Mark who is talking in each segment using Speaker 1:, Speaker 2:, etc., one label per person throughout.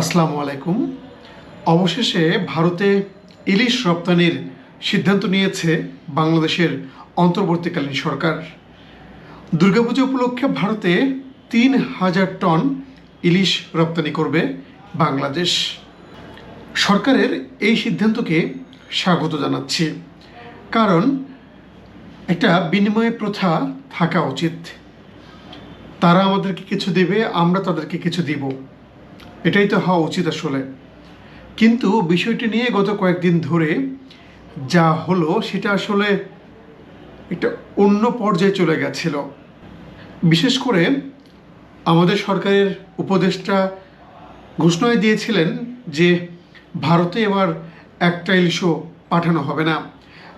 Speaker 1: আসসালামু আলাইকুম। অবশেষে ভারতে ইলিশ রপ্তানির সিদ্ধান্ত নিয়েছে বাংলাদেশের অন্তর্বর্তীকালীন সরকার। দুর্গাপূজা উপলক্ষে ভারতে তিন হাজার টন ইলিশ রপ্তানি করবে বাংলাদেশ। সরকারের এই সিদ্ধান্তকে স্বাগত জানাচ্ছি। কারণ একটা বিনিময় প্রথা থাকা উচিত। তারা আমাদেরকে কিছু দেবে, আমরা তাদেরকে কিছু দিব। এটাই তো হওয়া উচিত আসলে। কিন্তু বিষয়টি নিয়ে গত কয়েকদিন ধরে যা হলো, সেটা আসলে একটা অন্য পর্যায়ে চলে গেছিল। বিশেষ করে আমাদের সরকারের উপদেষ্টা ঘোষণায় দিয়েছিলেন যে ভারতে এবার একটা ইলিশও পাঠানো হবে না।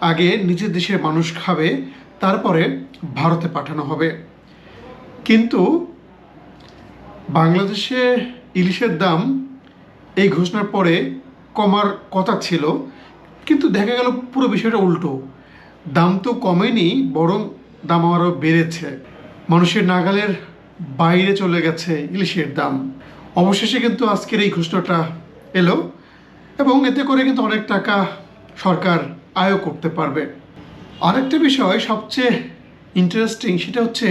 Speaker 1: আগে নিজের দেশের মানুষ খাবে, তারপরে ভারতে পাঠানো হবে। কিন্তু বাংলাদেশে ইলিশের দাম এই ঘোষণার পরে কমার কথা ছিল, কিন্তু দেখা গেল পুরো বিষয়টা উল্টো। দাম তো কমেনি, বরং দাম আরও বেড়েছে। মানুষের নাগালের বাইরে চলে গেছে ইলিশের দাম। অবশেষে কিন্তু আজকের এই ঘোষণাটা এলো এবং এতে করে কিন্তু অনেক টাকা সরকার আয়ও করতে পারবে। আরেকটা বিষয় সবচেয়ে ইন্টারেস্টিং সেটা হচ্ছে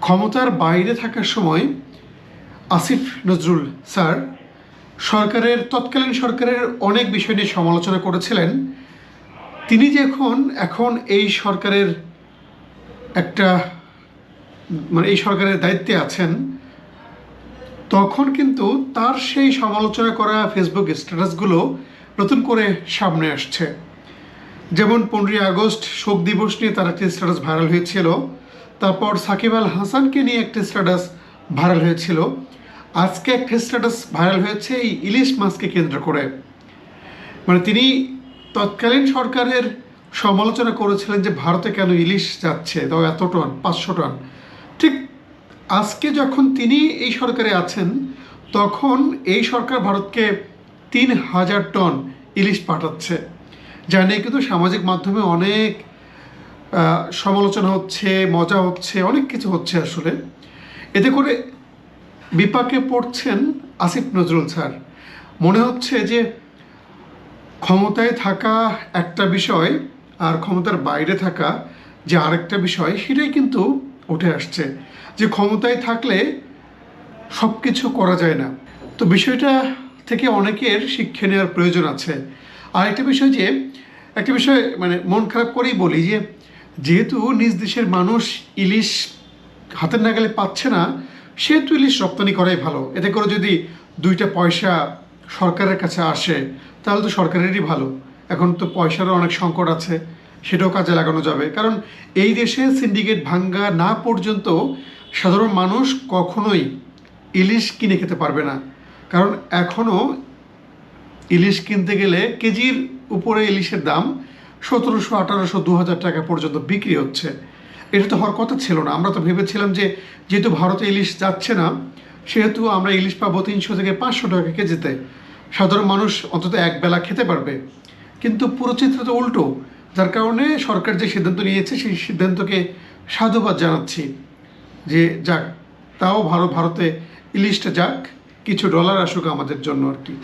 Speaker 1: ক্ষমতার বাইরে থাকার সময় আসিফ নজরুল, স্যার। সরকারের, তৎকালীন সরকারের অনেক বিষয় নিয়ে সমালোচনা করেছিলেন। তিনি যে এখন এখন এই সরকারের একটা মানে এই সরকারের দায়িত্বে আছেন, তখন কিন্তু তার সেই সমালোচনা করা ফেসবুক স্ট্যাটাসগুলো নতুন করে সামনে আসছে। যেমন পনেরোই আগস্ট শোক দিবস নিয়ে তার একটি স্ট্যাটাস ভাইরাল হয়েছিল, তারপর সাকিব আল হাসানকে নিয়ে একটি স্ট্যাটাস ভাইরাল হয়েছিল। আজকে একটা স্ট্যাটাস ভাইরাল হয়েছে, এই ইলিশ মাছকে কেন্দ্র করে। মানে তিনি তৎকালীন সরকারের সমালোচনা করেছিলেন যে ভারতে কেন ইলিশ যাচ্ছে তাও এত টন, পাঁচশো টন। ঠিক আজকে যখন তিনি এই সরকারে আছেন, তখন এই সরকার ভারতকে তিন হাজার টন ইলিশ পাঠাচ্ছে। যা নিয়ে কিন্তু সামাজিক মাধ্যমে অনেক সমালোচনা হচ্ছে, মজা হচ্ছে, অনেক কিছু হচ্ছে আসলে। এতে করে বিপাকে পড়ছেন আসিফ নজরুল স্যার। মনে হচ্ছে যে ক্ষমতায় থাকা একটা বিষয় আর ক্ষমতার বাইরে থাকা যে আরেকটা বিষয়, সেটাই কিন্তু উঠে আসছে। যে ক্ষমতায় থাকলে সব কিছু করা যায় না। তো বিষয়টা থেকে অনেকের শিক্ষা নেওয়ার প্রয়োজন আছে। আর একটা বিষয় যে, একটা বিষয় মানে মন খারাপ করেই বলি যে, যেহেতু নিজ দেশের মানুষ ইলিশ হাতের নাগালে পাচ্ছে না সেহেতু ইলিশ রপ্তানি করাই ভালো। এতে করে যদি দুইটা পয়সা সরকারের কাছে আসে, তাহলে তো সরকারেরই ভালো। এখন তো পয়সারও অনেক সংকট আছে, সেটাও কাজে লাগানো যাবে। কারণ এই দেশে সিন্ডিকেট ভাঙ্গা না পর্যন্ত সাধারণ মানুষ কখনোই ইলিশ কিনে খেতে পারবে না। কারণ এখনও ইলিশ কিনতে গেলে কেজির উপরে ইলিশের দাম সতেরোশো, আঠারোশো দু হাজার টাকা পর্যন্ত বিক্রি হচ্ছে। এটা তো হওয়ার কথা ছিল না। আমরা তো ভেবেছিলাম যে যেহেতু ভারতে ইলিশ যাচ্ছে না, সেহেতু আমরা ইলিশ পাবো তিনশো থেকে পাঁচশো টাকা কেজিতে। সাধারণ মানুষ অন্তত এক বেলা খেতে পারবে। কিন্তু পুরো চিত্র তো উল্টো, যার কারণে সরকার যে সিদ্ধান্ত নিয়েছে, সেই সিদ্ধান্তকে সাধুবাদ জানাচ্ছি। যে যাক, তাও ভারত ভারতে ইলিশটা যাক, কিছু ডলার আসুক আমাদের জন্য আর কি।